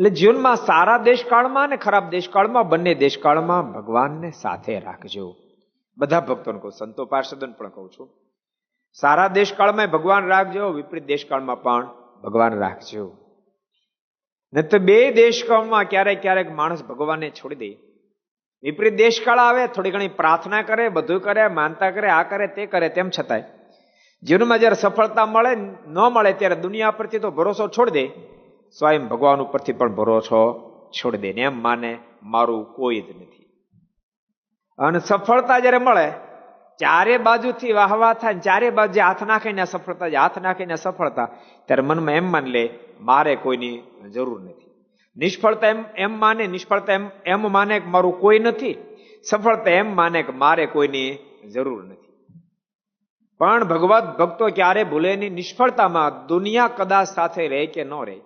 એટલે જીવનમાં સારા દેશકાળમાં અને ખરાબ દેશકાળમાં બંને દેશકાળમાં ભગવાનને સાથે રાખજો. બધા ભક્તોને કહું, સંતો પાર્ષદન પણ કહું છું, સારા દેશકાળમાં ભગવાન રાખજો, વિપરીત દેશકાળમાં પણ ભગવાન રાખજો. ને તો બે દેશકાળમાં ક્યારેક ક્યારેક માણસ ભગવાનને છોડી દે. વિપરીત દેશકાળ આવે, થોડી ઘણી પ્રાર્થના કરે, બધું કરે, માનતા કરે, આ કરે, તે કરે, તેમ છતાંય. જીવનમાં જ્યારે સફળતા મળે, ન મળે, ત્યારે દુનિયા પરથી તો ભરોસો છોડી દે. સ્વયં ભગવાન ઉપરથી પણ ભરોસો છોડી દે એમ માને, મારું કોઈ જ નથી. અને સફળતા જ્યારે મળે, ચારે બાજુથી વાહવા થાય ચારે બાજુ હાથ નાખીને સફળતા હાથ નાખીને સફળતા, ત્યારે મનમાં એમ માન લે, મારે કોઈની જરૂર નથી. નિષ્ફળતા એમ એમ માને, નિષ્ફળતા એમ એમ માને કે મારું કોઈ નથી. સફળતા એમ માને કે મારે કોઈની જરૂર નથી. પણ ભગવત ભક્તો ક્યારે ભૂલે નિષ્ફળતામાં દુનિયા કદાચ સાથે રહે કે ન રહે.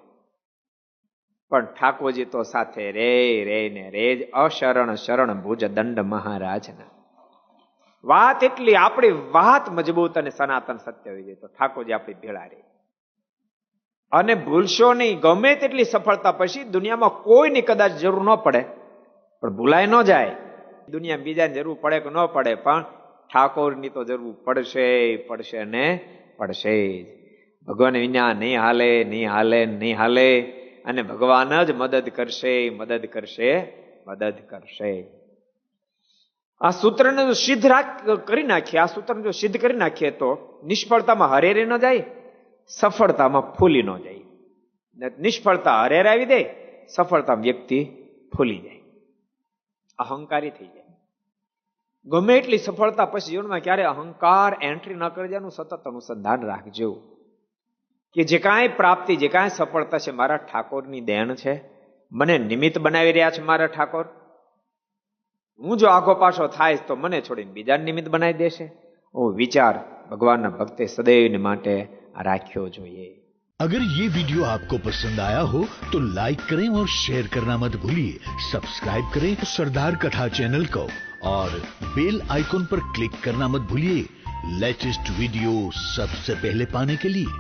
પણ ઠાકોરજી તો સાથે રે રે ને રે અશરણ શરણ ભુજ દંડ મહારાજના. વાત એટલી, આપણી વાત મજબૂત અને સનાતન સત્ય હોય તો ઠાકોરજી આપણી ભેળા રે. અને ભૂલશો નહીં, ગમે તેટલી સફળતા પછી દુનિયામાં કોઈની કદાચ જરૂર ન પડે. પણ ભૂલાય ન જાય. દુનિયામાં બીજાની જરૂર પડે કે ન પડે, પણ ઠાકોરની તો જરૂર પડશે પડશે ને પડશે જ. ભગવાન વિના નહીં હાલે નહીં હાલે નહીં હાલે. અને ભગવાન જ મદદ કરશે મદદ કરશે મદદ કરશે. આ સૂત્રને જો સિદ્ધ કરી નાખીએ, આ સૂત્રને જો સિદ્ધ કરી નાખીએ તો નિષ્ફળતામાં હરેરે ન જાય, સફળતામાં ફૂલી ન જાય. નિષ્ફળતા હરેર આવી દે, સફળતા વ્યક્તિ ફૂલી જાય. અહંકારી થઈ જાય. ગમે એટલી સફળતા પછી જીવનમાં ક્યારે અહંકાર એન્ટ્રી ન કરી જાય સતત અનુસંધાન રાખજો. કે જે કાંઈ પ્રાપ્તિ જે કાંઈ સફળતા છે મારા ઠાકોરની દેણ છે મને નિમિત્ત બનાવી રહ્યા છે મારા ઠાકોર હું જો આખો પાછો થાય તો મને છોડીને બીજા નિમિત્ત બનાવી દેશે ઓ વિચાર ભગવાનના ભક્તે સદૈવને માટે રાખ્યો જોઈએ अगर ये वीडियो आपको पसंद आया हो तो लाइक करें और शेयर करना मत भूलिए सब्सक्राइब करें सरदार कथा चैनल को और बेल आइकॉन पर क्लिक करना मत भूलिए लेटेस्ट वीडियो सबसे पहले पाने के लिए